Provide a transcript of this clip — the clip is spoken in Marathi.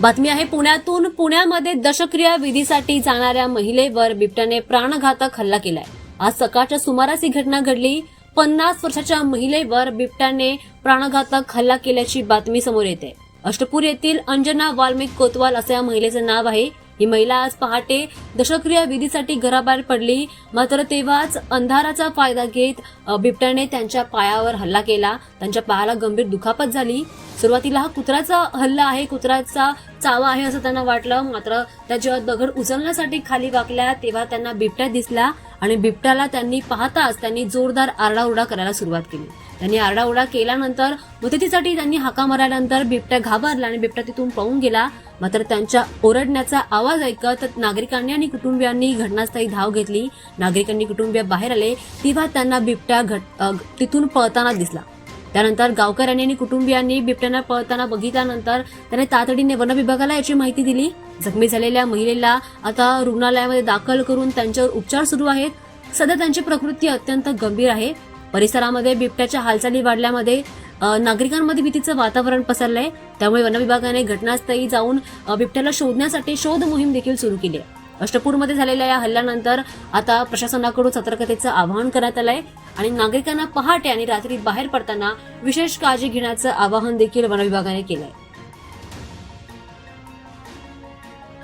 बातमी आहे पुण्यातून पुण्यामध्ये दशक्रिया विधीसाठी जाणाऱ्या महिलेवर बिबट्याने प्राणघातक हल्ला केलाय. आज सकाळच्या सुमारास ही घटना घडली. पन्नास वर्षाच्या महिलेवर बिबट्याने प्राणघातक हल्ला केल्याची बातमी समोर येते. अष्टपूर येथील अंजना वाल्मिक कोतवाल असं या महिलेचं नाव आहे. ही महिला आज पहाटे दशक्रिया विधीसाठी घराबाहेर पडली. मात्र तेव्हाच अंधाराचा फायदा घेत बिबट्याने त्यांच्या पायावर हल्ला केला. त्यांच्या पायाला गंभीर दुखापत झाली. सुरुवातीला हा कुत्र्याचा हल्ला आहे. कुत्र्याचा चावा आहे असं त्यांना वाटलं. मात्र त्या जेव्हा दगड उचलण्यासाठी खाली वाकल्या. तेव्हा त्यांना बिबट्या दिसला आणि बिबट्याला त्यांनी पाहताच त्यांनी जोरदार आरडाओरडा करायला सुरुवात केली. त्यांनी आरडाओरडा केल्यानंतर मदतीसाठी त्यांनी हाका मारल्यानंतर बिबट्या घाबरला आणि बिबट्या तिथून पळून गेला. मात्र त्यांच्या ओरडण्याचा आवाज ऐकत नागरिकांनी आणि कुटुंबियांनी घटनास्थळी धाव घेतली. नागरिकांनी कुटुंबीय बाहेर आले. तेव्हा त्यांना बिबट्या घट- तिथून पळताना दिसला. त्यानंतर गावकऱ्यांनी आणि कुटुंबियांनी बिबट्यानं पळताना बघितल्यानंतर त्याने तातडीने वन विभागाला याची माहिती दिली. जखमी झालेल्या महिलेला आता रुग्णालयामध्ये दाखल करून त्यांच्यावर उपचार सुरू आहेत. सध्या त्यांची प्रकृती अत्यंत गंभीर आहे. परिसरामध्ये बिबट्याच्या हालचाली वाढल्यामध्ये नागरिकांमध्ये भीतीचं वातावरण पसरलंय. त्यामुळे वन विभागाने घटनास्थळी जाऊन बिबट्याला शोधण्यासाठी शोध मोहीम देखील सुरू केली आहे. अष्टपूरमध्ये झालेल्या या हल्ल्यानंतर आता प्रशासनाकडून सतर्कतेचं आवाहन करण्यात आलंय. आणि नागरिकांना पहाटे आणि रात्री बाहेर पडताना विशेष काळजी घेण्याचं आवाहन देखील वन विभागाने केलंय.